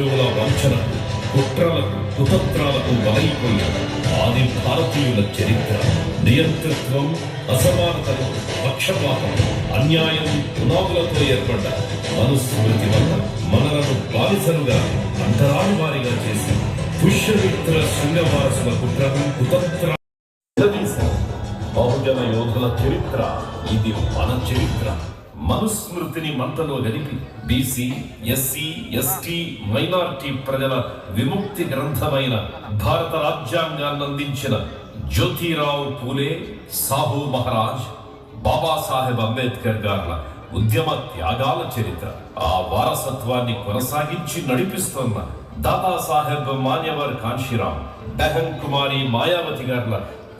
అశోక వారసుల శత్రువుల వంచన కుట్రలకు కుతంత్రాలకు బలైపోయిన ఆది భారతీయుల చరిత్ర. నియంతృత్వం అసమానతలు పక్షపాతం అన్యాయం పునాదులతో ఏర్పడ్డ మనుస్మృతి వల్ల మనలను బాలిసలుగా అంతరాని వారిగా చేసి పుష్యమిత్ర శృంగవారసుల కుట్రను కుతంత్ర బహుజన యోధుల చరిత్ర. ఇది మన చరిత్ర. మనుస్మృతిని మంటలో గడిపి బీసీ ఎస్సీ ఎస్టీ మైనార్టీ ప్రజల విముక్తి గ్రంథమైన భారత రాజ్యాంగాన్ని అందించిన జ్యోతిరావు పూలే సాహు మహారాజ్ బాబాసాహెబ్ అంబేద్కర్ గార్ల ఉద్యమ త్యాగాల చరిత్ర. ఆ వారసత్వాన్ని కొనసాగించి నడిపిస్తున్న దాదాసాహెబ్ మాన్యవర్ కాంశీరామ్ బెహన్ కుమారి మాయావతి గార్ల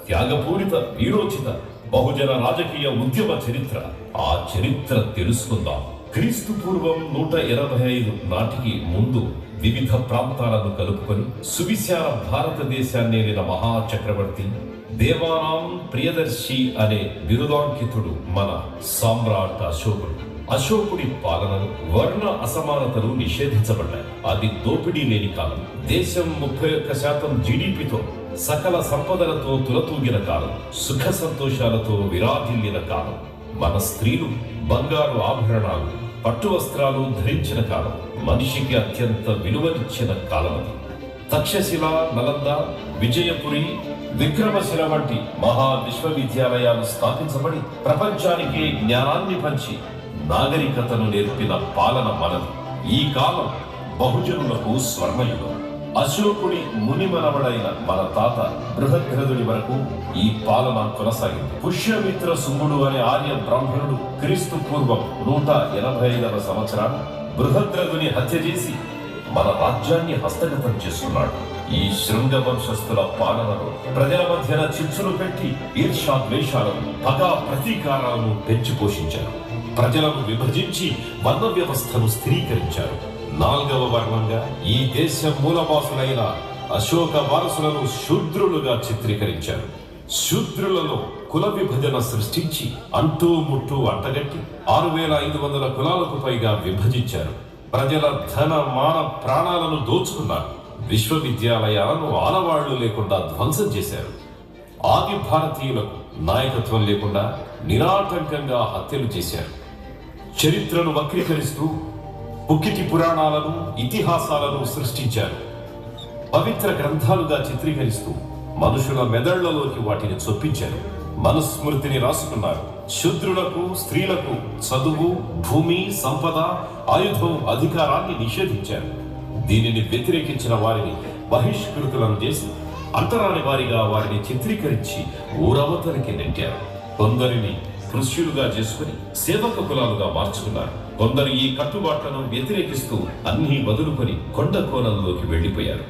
త్యాగపూరిత వీరోచిత బహుజన రాజకీయ ఉద్యమ చరిత్ర. ఆ చరిత్ర తెలుసుకుందాం. క్రీస్తు పూర్వం నూట ఎనభై ఐదు నాటికి ముందు వివిధ ప్రాంతాలను కలుపుకొని సువిశాల భారతదేశాన్ని ఏలిన మహా చక్రవర్తి దేవానాం ప్రియదర్శి అనే బిరుదాంకితుడు మన సామ్రాట్ అశోకుడు. అశోకుడి పాలనలు వర్ణ అసమానతలు నిషేధించబడ్డాయి. అది దోపిడీ లేని కాలం. దేశం ముప్పై ఒక్క శాతం జీడిపితో సకల సంపదలతో తులతూగిన కాలం సుఖ సంతోషాలతో విరాజిల్లిన కాలం మన స్త్రీలు బంగారు ఆభరణాలు పట్టు వస్త్రాలు ధరించిన కాలం మనిషికి అత్యంత విలువనిచ్చిన కాలం అది. తక్షశిల నలంద విజయపురి విక్రమశిల వంటి మహా విశ్వవిద్యాలయాలు స్థాపించబడి ప్రపంచానికి జ్ఞానాన్ని పంచి నాగరికతను నేర్పిన పాలన మనది. ఈ కాలం బహుజనులకు స్వర్ణయుగం. అశోకుడి మునిమనవడైన మన తాత బృహద్రథుడి వరకు ఈ పాలన కొనసాగింది. పుష్యమిత్ర సుముడు అనే ఆర్య బ్రాహ్మణుడు క్రీస్తు పూర్వం నూట ఎనభై ఐదవ సంవత్సరాలు బృహద్రథుని హత్య చేసి మన రాజ్యాన్ని హస్తగతం చేస్తున్నాడు. ఈ శృంగ వంశస్థుల పాలనలో ప్రజల మధ్యన చిచ్చులు పెట్టి ఈర్షా ద్వేషాలను పగా ప్రతీకారాలను పెంచి పోషించారు ప్రజలను విభజించి వర్ణ వ్యవస్థను స్థిరీకరించారు. నాల్గవ వర్ణంగా ఈ దేశ మూలవాసులైన అశోక వారసులను శూద్రులుగా చిత్రీకరించారు. శూద్రులలో కుల విభజన సృష్టించి అంటూ ముట్టూ అంటగట్టి ఆరు వేల ఐదు వందల కులాలకు పైగా విభజించారు. ప్రజల ధన మాన ప్రాణాలను దోచుకున్నారు. విశ్వవిద్యాలయాలను ఆనవాళ్ళు లేకుండా ధ్వంసం చేశారు. ఆది భారతీయులకు నాయకత్వం లేకుండా నిరాటంకంగా హత్యలు చేశారు. చరిత్రను వక్రీకరిస్తూ బుక్కిటి పురాణాలను ఇతిహాసాలను సృష్టించారు. పవిత్ర గ్రంథాలుగా చిత్రీకరిస్తూ మనుషుల మెదళ్ళలోకి వాటిని చొప్పించారు. మనుస్మృతిని రాసుకున్నారు. శూద్రులకు స్త్రీలకు చదువు భూమి సంపద ఆయుధం అధికారాన్ని నిషేధించారు. దీనిని వ్యతిరేకించిన వారిని బహిష్కృతులను చేసి అంతరాని వారిగా వారిని చిత్రీకరించి ఊరవతలికి నెట్టారు. కొందరిని కృష్యులుగా చేసుకుని సేవక కులాలుగా మార్చుకున్నారు. కొందరు ఈ కట్టుబాట్లను వ్యతిరేకిస్తూ అన్ని వదులుకొని కొండ కోణంలోకి వెళ్ళిపోయారు.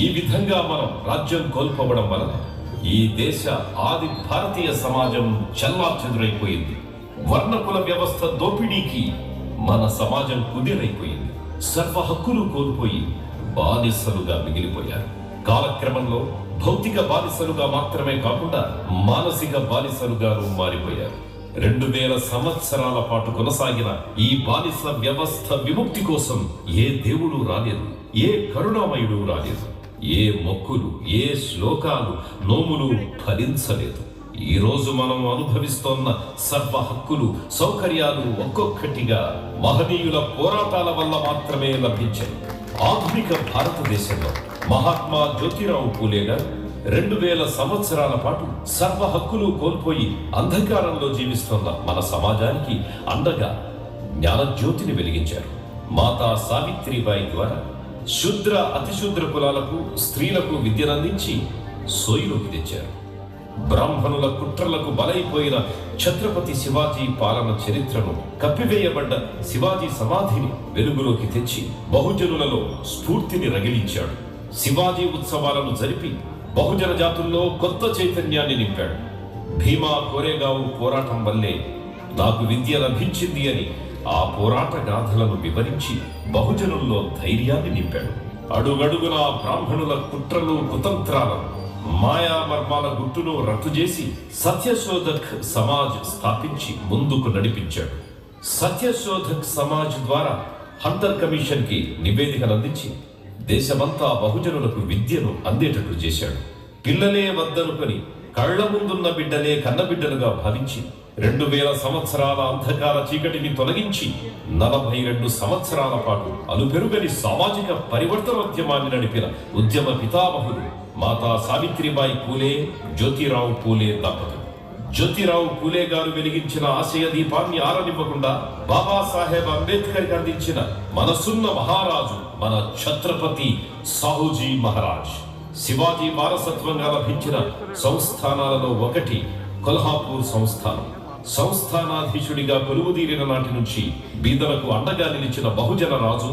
ఈ విధంగా మనం రాజ్యం కోల్పోవడం వలన ఈ దేశ ఆది భారతీయ సమాజం చల్లాచెదురైపోయింది. వర్ణకుల వ్యవస్థ దోపిడీకి మన సమాజం కుదిరైపోయింది. సర్వ హక్కులు కోల్పోయి బానిసలుగా మిగిలిపోయారు. కాలక్రమంలో భౌతిక బానిసలుగా మాత్రమే కాకుండా మానసిక బానిసలుగాను మారిపోయారు. రెండు వేల సంవత్సరాల పాటు కొనసాగిన ఈ బానిస వ్యవస్థ విముక్తి కోసం ఏ దేవుడు రాలేదు ఏ కరుణామయుడు రాలేదు ఏ మొక్కులు ఏ శ్లోకాలు నోములు ఫలించలేదు. ఈ రోజు మనం అనుభవిస్తోన్న సర్వ హక్కులు సౌకర్యాలు ఒక్కొక్కటిగా మహనీయుల పోరాటాల వల్ల మాత్రమే లభించాయి. ఆధునిక భారతదేశంలో మహాత్మా జ్యోతిరావు పూలే గారు రెండు వేల సంవత్సరాల పాటు సర్వ హక్కులు కోల్పోయి అంధకారంలో జీవిస్తున్న మన సమాజానికి అండగా జ్ఞానజ్యోతిని వెలిగించారు. మాతా సావిత్రిబాయి ద్వారా శుద్ర అతిశూద్ర కులాలకు స్త్రీలకు విద్యనందించి సోయిలోకి తెచ్చారు. బ్రాహ్మణుల కుట్రలకు బలైపోయిన ఛత్రపతి శివాజీ పాలన చరిత్రను కప్పివేయబడ్డ శివాజీ సమాధిని వెలుగులోకి తెచ్చి బహుజనులలో స్ఫూర్తిని రగిలించాడు. శివాజీ ఉత్సవాలను జరిపి బహుజన జాతుల్లో కొత్త చైతన్యాన్ని నింపాడు. భీమా కోరేగావు పోరాటం వల్లే నాకు విద్య లభించింది అని ఆ పోరాట గాథలను వివరించి బహుజనుల్లో ధైర్యాన్ని నింపాడు. అడుగడుగున బ్రాహ్మణుల కుట్రలు కుతంత్రాలను మాయా మర్మాల గుట్టును రద్దు చేసి సత్యశోధక్ సమాజ్ స్థాపించి ముందుకు నడిపించాడు. సత్యశోధక్ సమాజ్ ద్వారా హంటర్ కమిషన్కి నివేదికలు అందించి దేశమంతా బహుజనులకు విద్యను అందేటట్లు చేశాడు. పిల్లలే వద్దనుకొని కళ్ళ ముందున్న బిడ్డలే కన్నబిడ్డలుగా భావించి రెండు వేల సంవత్సరాల అంధకార చీకటిని తొలగించి నలభై రెండు సంవత్సరాల పాటు అలుపెరుగని సామాజిక పరివర్తనోద్యమాన్ని నడిపిన ఉద్యమ పితామహులు మాతా సావిత్రిబాయి పూలే జ్యోతిరావు పూలే దంపతులు. జ్యోతిరావు పూలే గారు వెలిగించిన ఆశయ దీపాన్ని ఆరనివ్వకుండా బాబాసాహెబ్ అంబేద్కర్ అందించిన మనసున్న మహారాజు మన ఛత్రపతి సాహుజీ మహారాజ్. శివాజీ వారసత్వంగా లభించిన సంస్థానాలలో ఒకటి కొల్హాపూర్ సంస్థానం. సంస్థానాధీశుడిగా కొలువుదీరిన నాటి నుంచి బీదలకు అండగా నిలిచిన బహుజన రాజు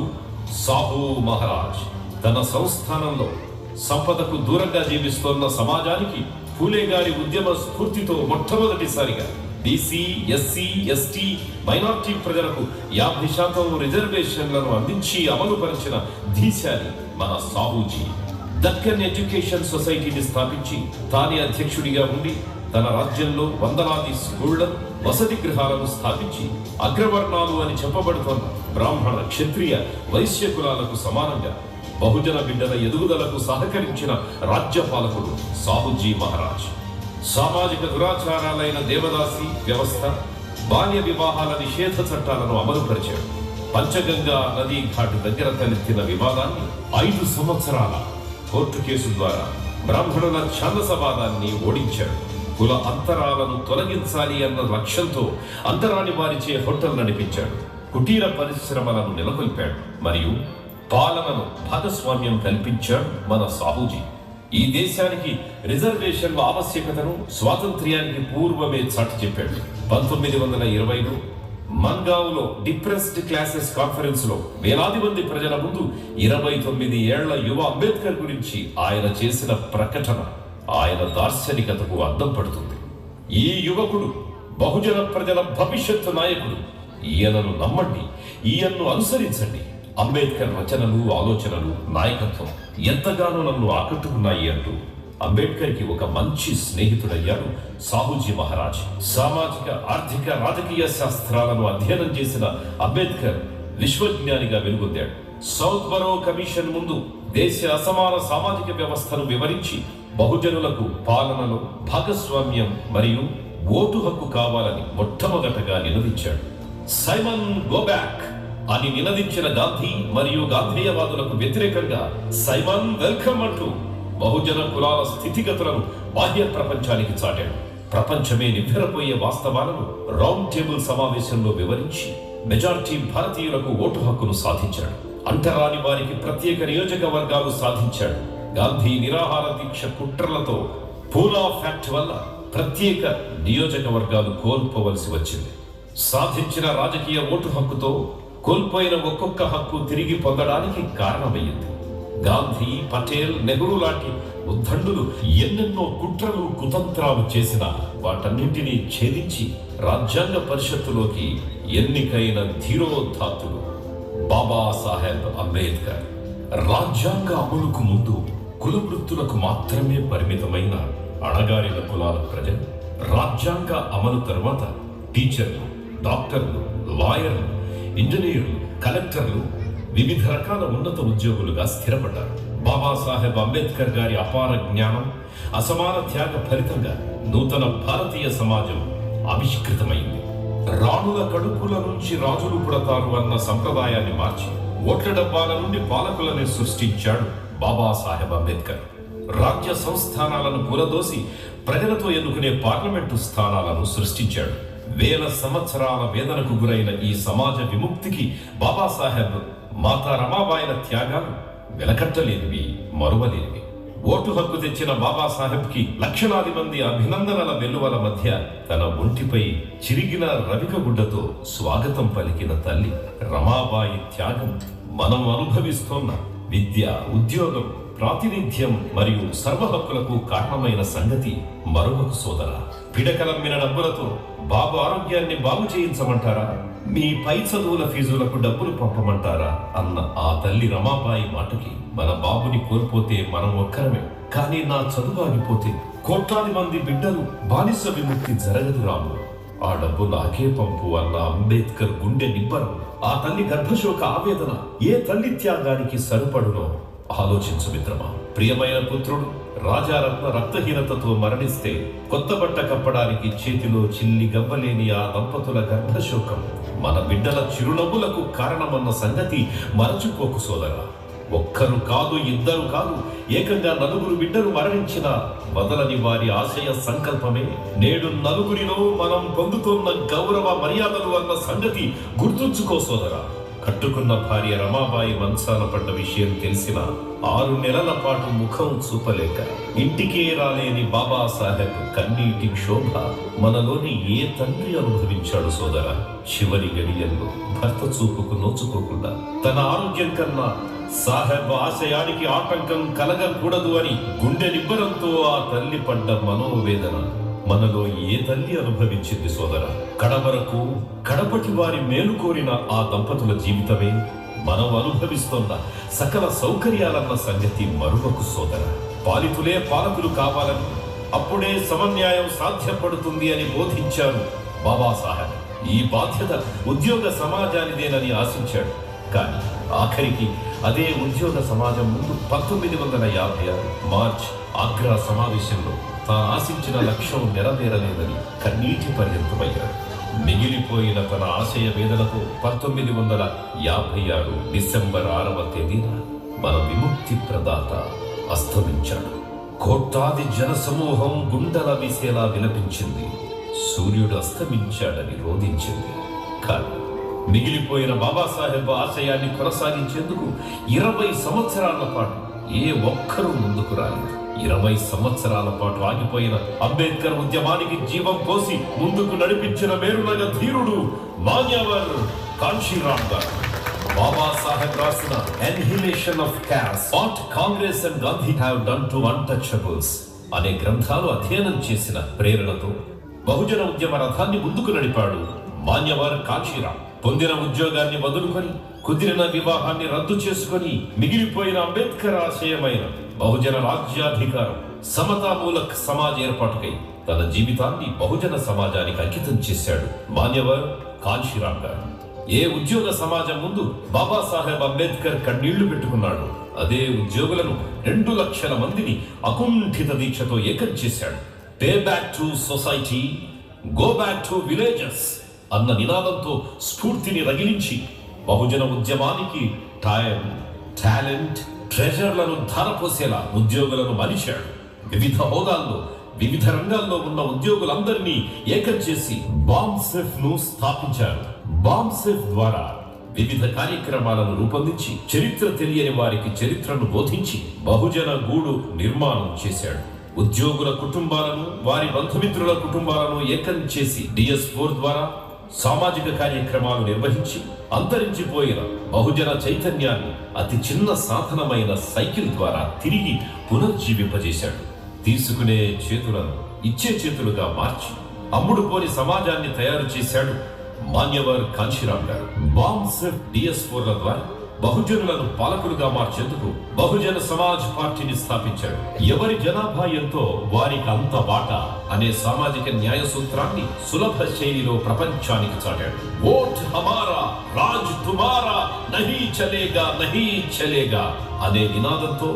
సాహు మహారాజ్. తన సంస్థానంలో సంపదకు దూరంగా జీవిస్తోన్న సమాజానికి పూలే గారి ఉద్యమ స్ఫూర్తితో మొట్టమొదటిసారిగా బీసీ ఎస్సీ ఎస్టీ మైనార్టీ ప్రజలకు యాభై శాతం రిజర్వేషన్లను అందించి అమలుపరిచిన ధీశాలి మన సాహూజీ. దక్కన్ ఎడ్యుకేషన్ సొసైటీని స్థాపించి తానే అధ్యక్షుడిగా ఉండి తన రాజ్యంలో వందలాది స్కూళ్ళ వసతి గృహాలను స్థాపించి అగ్రవర్ణాలు అని చెప్పబడుతున్న బ్రాహ్మణ క్షత్రియ వైశ్య కులాలకు సమానంగా బహుజన బిడ్డల ఎదుగుదలకు సహకరించిన రాజ్యపాలకుడు సాహుజీ మహారాజ్. సామాజిక దురాచారాలైన దేవదాసి వ్యవస్థ బాల్య వివాహాల నిషేధ చట్టాలను అమలుపరిచాడు. పంచగంగా నదీ ఘాట్ దగ్గర తలెత్తిన వివాదాన్ని ఐదు సంవత్సరాల కోర్టు కేసు ద్వారా బ్రాహ్మణుల ఛాందసవాదాన్ని ఓడించాడు. కుల అంతరాలను తొలగించాలి అన్న లక్ష్యంతో అంతరాని వారిచే హోటల్ నడిపించాడు. కుటీర పరిశ్రమలను నెలకొల్పాడు. మరియు పాలనను భాగస్వామ్యం కల్పించాడు మన సాహూజీ. ఈ దేశానికి రిజర్వేషన్ల ఆవశ్యకతను స్వాతంత్ర్యానికి పూర్వమే చాటి చెప్పాడు. పంతొమ్మిది వందల ఇరవైలో మన్గావ్లో డిప్రెస్డ్ క్లాసెస్ కాన్ఫరెన్స్లో వేలాది మంది ప్రజల ముందు ఇరవై తొమ్మిది ఏళ్ళ యువ అంబేద్కర్ గురించి ఆయన చేసిన ప్రకటన ఆయన దార్శనికతకు అద్దం పడుతుంది. ఈ యువకుడు బహుజన ప్రజల భవిష్యత్తు నాయకుడు ఈయనను నమ్మండి ఈయన్ను అనుసరించండి. అంబేద్కర్ రచనలు ఆలోచనలు నాయకత్వం ఎంతగానో నన్ను ఆకట్టుకున్నాయి అంటూ అంబేద్కర్కి ఒక మంచి స్నేహితుడయ్యాడు సాహుజీ మహారాజ్. సామాజిక ఆర్థిక రాజకీయ శాస్త్రాలను అధ్యయనం చేసిన అంబేద్కర్ విశ్వజ్ఞానిగా వెలుగొందాడు. సౌత్ బరో కమిషన్ ముందు దేశ అసమాన సామాజిక వ్యవస్థను వివరించి బహుజనులకు పాలనలో భాగస్వామ్యం మరియు ఓటు హక్కు కావాలని మొట్టమొదటగా నినదించాడు సైమన్ గోబ్యాక్ అని నిలదించిన గాంధీ మరియు గాంధేయవాదులకు వ్యతిరేకంగా సైమన్ వెల్కమ్ అంటూ బహుజన కులాల స్థితిగతులను బాహ్య ప్రపంచానికి చాటాడు. ప్రపంచమే నివ్వెరపోయే వాస్తవాలను రౌండ్ టేబుల్ సమావేశంలో వివరించి మెజారిటీ భారతీయులకు ఓటు హక్కును సాధించాడు. అంటరాని వారికి ప్రత్యేక నియోజకవర్గాలు సాధించాడు. గాంధీ నిరాహార దీక్ష కుట్రలతో పూలా ఫ్యాక్ట్ వల్ల ప్రత్యేక నియోజకవర్గాలు కోల్పోవలసి వచ్చింది. సాధించిన రాజకీయ ఓటు హక్కుతో కోల్పోయిన ఒక్కొక్క హక్కు తిరిగి పొందడానికి కారణమయ్యింది. గాంధీ పటేల్ నెహ్రూ లాంటి ఉద్దండులు ఎన్నెన్నో కుట్రలు కుతంత్రాలు చేసిన వాటన్నింటినీ ఛేదించి రాజ్యాంగ పరిషత్తులోకి ఎన్నికైన ధీరోధాతులు బాబాసాహెబ్ అంబేద్కర్. రాజ్యాంగ అమలుకు ముందు కుల వృత్తులకు మాత్రమే పరిమితమైన అణగారిన కులాల ప్రజలు రాజ్యాంగ అమలు తర్వాత టీచర్లు డాక్టర్లు లాయర్లు ఇంజనీర్లు కలెక్టర్లు వివిధ రకాల ఉన్నత ఉద్యోగులుగా స్థిరపడ్డారు. బాబాసాహెబ్ అంబేద్కర్ గారి అపార జ్ఞానం అసమాన త్యాగ ఫలితంగా నూతన భారతీయ సమాజం ఆవిష్కృతమైంది. రాణుల కడుపుల నుంచి రాజులు పుడతారు అన్న సంప్రదాయాన్ని మార్చి ఓట్ల డబ్బాల నుండి పాలకులని సృష్టించాడు బాబాసాహెబ్ అంబేద్కర్. రాజ్య సంస్థానాలను కూలదోసి ప్రజలతో ఎన్నుకునే పార్లమెంటు స్థానాలను సృష్టించాడు. వేల సంవత్సరాల వేదనకు గురైన ఈ సమాజ విముక్తికి బాబాసాహెబ్ మాతా రమాబాయిల త్యాగాలు వెలకట్టలేనివి మరువలేనివి. ఓటు హక్కు తెచ్చిన బాబాసాహెబ్కి లక్షలాది మంది అభినందనల వెల్లువల మధ్య తన ఒంటిపై చిరిగిన రవిక గుడ్డతో స్వాగతం పలికిన తల్లి రమాబాయి త్యాగం మనం అనుభవిస్తోన్న విద్య ఉద్యోగం ప్రాతినిధ్యం మరియు సర్వహక్కులకు కారణమైన సంగతి మరొక సోదర. పిడకలమ్మిన డబ్బులతో బాబు ఆరోగ్యాన్ని బాగు చేయించమంటారా? మీ పై చదువుల ఫీజులకు డబ్బులు పంపమంటారా? అన్న ఆ తల్లి రమాబాయి మాటకి మన బాబుని కోల్పోతే మనం ఒక్కరమే. కానీ నా చదువు ఆగిపోతే కోట్లాది మంది బిడ్డలు బానిస విముక్తి జరగదు రాము. ఆ డబ్బు నాకే పంపు అన్న అంబేద్కర్ గుండె నిబ్బరం. ఆ తల్లి గర్భశోక ఆవేదన ఏ తల్లి త్యాగానికి సరిపడునో ఆలోచించు మిత్రమా. ప్రియమైన పుత్రుడు రాజారత్న రక్తహీనతతో మరణిస్తే కొత్త బట్ట కప్పడానికి చేతిలో చిల్లి గవ్వలేని ఆ దంపతుల గర్భశోకం. మన బిడ్డల చిరునవ్వులకు కారణమన్న సంగతి మరచిపోకు సోదరా. ఒక్కరు కాదు ఇద్దరు కాదు ఏకంగా నలుగురు బిడ్డలు మరణించిన వదలని వారి ఆశయ సంకల్పమే. నేడు నలుగురిలో మనం పొందుతున్న గౌరవ మర్యాదలు అన్న సంగతి గుర్తుంచుకో సోదరా. కట్టుకున్న భార్య రమాబాయి మంచాన పడ్డ విషయం తెలిసిన ఆరు నెలల పాటు ముఖం చూపలేక ఇంటికే రాలేని బాబాసాహెబ్ కన్నీటి క్షోభ మనలోని ఏ తండ్రి అనుభవించాడు సోదర? చివరి గడియల్లో భర్త చూపుకు నోచుకోకుండా తన ఆరోగ్యం కన్నా సాహెబ్ ఆశయానికి ఆటంకం కలగకూడదు అని గుండె నిబ్బరంతో ఆ తల్లి పడ్డ మనోవేదన మనలో ఏ తల్లి అనుభవించింది సోదర? కడవరకు కడపటి వారి మేలు కోరిన ఆ దంపతుల జీవితమే మనం అనుభవిస్తున్న సకల సౌకర్యాలన్న సంగతి మరువకు సోదర. పాలితులే పాలకులు కావాలని అప్పుడే సమన్యాయం సాధ్యపడుతుంది అని బోధించారు బాబాసాహెబ్. ఈ బాధ్యత ఉద్యోగ సమాజానిదేనని ఆశించాడు. కానీ ఆఖరికి అదే ఉద్యోగ సమాజం ముందు పంతొమ్మిది వందల యాభై ఆరు మార్చ్ ఆగ్రా సమావేశంలో తాను ఆశించిన లక్ష్యం నెరవేరలేదని కన్నీటి పర్యంతమయ్యాడు మిగిలిపోయిన తన ఆశయ వేదనతో పంతొమ్మిది వందల యాభై ఆరు డిసెంబర్ ఆరవ తేదీన మన విముక్తి ప్రదాత అస్తమించాడు. కోట్లాది జనసమూహం గుండెల వీసేలా విలపించింది. సూర్యుడు అస్తమించాడని రోధించింది. కానీ మిగిలిపోయిన బాబాసాహెబ్ ఆశయాన్ని కొనసాగించేందుకు ఇరవై సంవత్సరాల పాటు ఏ ఒక్కరూ ముందుకు రాలేదు. ఇరవై సంవత్సరాల పాటు ఆగిపోయిన అంబేద్కర్ ఉద్యమానికి జీవం పోసి ముందుకు నడిపించిన మేరునగ ధీరుడు మాన్యవర్ కాంశీరామ్ గారు. బాబాసాహెబ్ రాసిన annihilation of caste what Congress and Gandhi have done to untouchables అనే గ్రంథాలు అధ్యయనం చేసిన ప్రేరణతో బహుజన ఉద్యమ రథాన్ని ముందుకు నడిపాడు మాన్యవర్ కాంశీరామ్. పొందిన ఉద్యోగాన్ని వదులుకొని కుదిరిన వివాహాన్ని రద్దు చేసుకొని మిగిలిపోయిన అంబేద్కర్ ఆశయమైన బహుజన రాజ్యాధికారం సమతామూలక్ సమాజ్ ఏర్పాటుకై తన జీవితాన్ని బహుజన సమాజానికి అంకితం చేశాడు మాన్యవర్ కాంశీరామ్ గారు. ఏ ఉద్యోగ సమాజం ముందు బాబాసాహెబ్ అంబేద్కర్ కన్నీళ్ళు పెట్టుకున్నాడు అదే ఉద్యోగులను రెండు లక్షల మందిని అకుంఠిత దీక్షతో ఏకం చేశాడు. Pay back to society go back to villages అన్న నినాదంతో స్ఫూర్తిని రగిలించి బహుజన ఉద్యమానికి టైం టాలెంట్ ట్రెజర్లను ధారపోసేలా ఉద్యోగులను మలిచాడు. వివిధ హోదాల్లో వివిధ రంగాల్లో ఉన్న ఉద్యోగులందరినీ ఏకం చేసి బాంబ్సెఫ్ను స్థాపించారు. బాంబ్సెఫ్ ద్వారా వివిధ కార్యక్రమాలను రూపొందించి చరిత్ర తెలియని వారికి చరిత్రను బోధించి బహుజన గూడు నిర్మాణం చేశాడు. ఉద్యోగుల కుటుంబాలను వారి బంధుమిత్రుల కుటుంబాలను ఏకం చేసి డిఎస్ ఫోర్ ద్వారా సామాజిక కార్యక్రమాలు నిర్వహించి అంతరించిపోయిన బహుజన చైతన్యాన్ని అతి చిన్న సాధనమైన సైకిల్ ద్వారా తిరిగి పునర్జీవింపజేశాడు. తీసుకునే చేతులను ఇచ్చే చేతులుగా మార్చి అమ్ముడుపోని సమాజాన్ని తయారు చేశాడు మాన్యవర్ కాంశీరామ్ గారు. బాంబ్సెఫ్ డిఎస్ ఫోర్ల ద్వారా బహుజనులను పాలకులుగా మార్చేందుకు బహుజన సమాజ్ పార్టీని స్థాపించాడు. ఎవరి జనాభా ఎంతో వారికి అంత వాటా అనే సామాజిక న్యాయ సూత్రాన్ని సులభ శైలిలో ప్రపంచానికి చాటాడు. ఓట్ హమారా రాజ్ తుమారా నహీ చలేగా నహీ చలేగా అనే నినాదంతో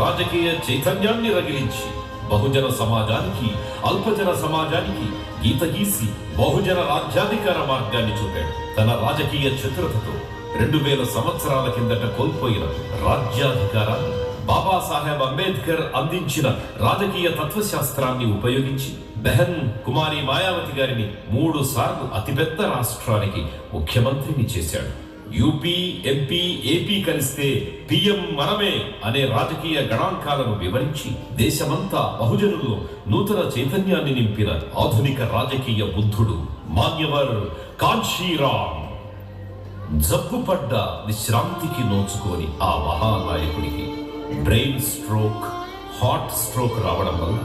రాజకీయ చైతన్యాన్ని రగిలించి బహుజన సమాజానికి అల్పజన సమాజానికి గీత గీసి బహుజన రాజ్యాధికార మార్గాన్ని చూపాడు. తన రాజకీయ చతురతతో రెండు వేల సంవత్సరాల కిందట కోల్పోయిన రాజ్యాధికారాన్ని బాబాసాహెబ్ అంబేద్కర్ అందించిన రాజకీయ తత్వశాస్త్రాన్ని ఉపయోగించి బెహన్ కుమారి మాయావతి గారిని మూడు సార్లు అతిపెద్ద రాష్ట్రానికి ముఖ్యమంత్రిని చేశాడు. యూపీ ఎంపీ ఏపీ కలిస్తే పిఎం మనమే అనే రాజకీయ గణాంకాలను వివరించి దేశమంతా బహుజనుల్లో నూతన చైతన్యాన్ని నింపిన ఆధునిక రాజకీయ బుద్ధుడు మాన్యవర్ కాంశీరామ్ జబ్బుపడ్డ విశ్రాంతికి నోచుకోని ఆ మహానాయకుడికి బ్రెయిన్ స్ట్రోక్ హార్ట్ స్ట్రోక్ రావడం వల్ల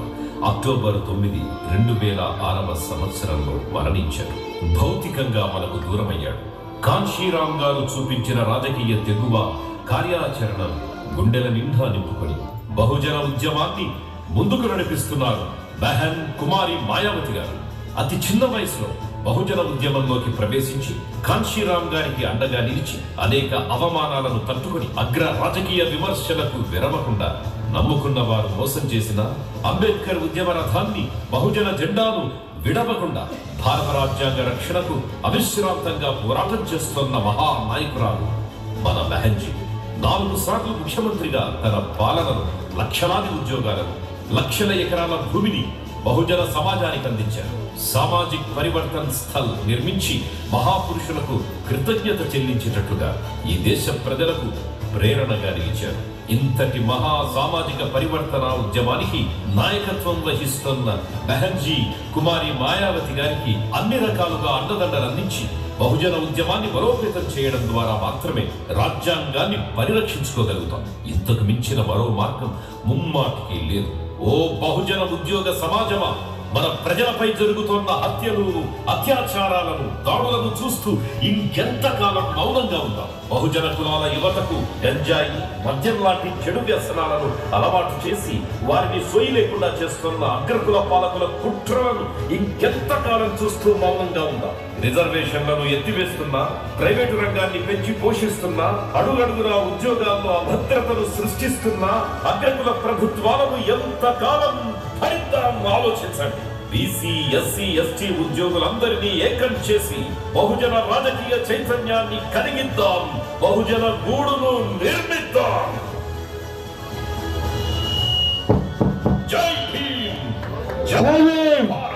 అక్టోబర్ తొమ్మిది రెండు వేల ఆరవ సంవత్సరంలో మరణించాడు. భౌతికంగా మనకు దూరమయ్యాడు. కాంశీరామ్ గారు చూపించిన రాజకీయ తెగువ కార్యాచరణ గుండెల నిండా నింపుకొని బహుజన ఉద్యమాన్ని ముందుకు నడిపిస్తున్నారు బెహన్ కుమారి మాయావతి గారు. అతి చిన్న వయసులో బహుజన ఉద్యమంలోకి ప్రవేశించి కాంశీరామ్ గారికి అండగా నిలిచి అనేక అవమానాలను తట్టుకొని అగ్ర రాజకీయ విమర్శలకు విరమకుండా నమ్ముకున్న వారు మోసం చేసిన అంబేద్కర్ ఉద్యమ రథాన్ని బహుజన జెండాను విడవకుండా భారత రాజ్యాంగ రక్షణకు అవిశ్రాంతంగా పోరాటం చేస్తున్న మహానాయకురాలు మన మెహంజీ. నాలుగు సార్లు ముఖ్యమంత్రిగా తన పాలనను లక్షలాది ఉద్యోగాలను లక్షల ఎకరాల భూమిని బహుజన సమాజానికి అందించారు. సామాజిక్ పరివర్తన్ స్థల్ నిర్మించి మహాపురుషులకు కృతజ్ఞత చెల్లించినట్లుగా ఈ దేశ ప్రజలకు ప్రేరణగా నిలిచారు. ఇంతటి మహా సామాజిక పరివర్తన ఉద్యమానికి నాయకత్వం వహిస్తున్న బెహన్జీ కుమారి మాయావతి గారికి అన్ని రకాలుగా అండదండలు అందించి బహుజన ఉద్యమాన్ని బలోపేతం చేయడం ద్వారా మాత్రమే రాజ్యాంగాన్ని పరిరక్షించుకోగలుగుతాం. ఇంతకు మించిన మరో మార్గం ముమ్మాటికి లేదు. ఓ బహుజన ఉద్యోగ సమాజమా? మన ప్రజలపై జరుగుతున్న హత్యలు అత్యాచారాలను దాడులను చూస్తూ ఇంకెంతకాలం మౌనంగా ఉందాం. బహుజన కులాల యువతకు గంజాయి మద్యం లాంటి చెడు వ్యసనాలను అలవాటు చేసి వారిని సోయి లేకుండా చేస్తున్న అగ్రకుల పాలకుల కుట్రలను ఇంకెంతకాలం చూస్తూ మౌనంగా ఉందాం. రిజర్వేషన్లను ఎత్తివేస్తున్నా ప్రైవేటు రంగాన్ని పెంచి పోషిస్తున్నా అడుగడుగునా ఉద్యోగాల్లో అభద్రతను సృష్టిస్తున్నా అగ్రకుల ప్రభుత్వాలను ఎంతకాలం భరిద్దాం ఆలోచించండి. బీసీ ఎస్సీ ఎస్టీ ఉద్యోగులందరినీ ఏకం చేసి బహుజన రాజకీయ చైతన్యాన్ని కలిగిద్దాం. బహుజన గూడును నిర్మిద్దాం. జై భీమ్. జై జై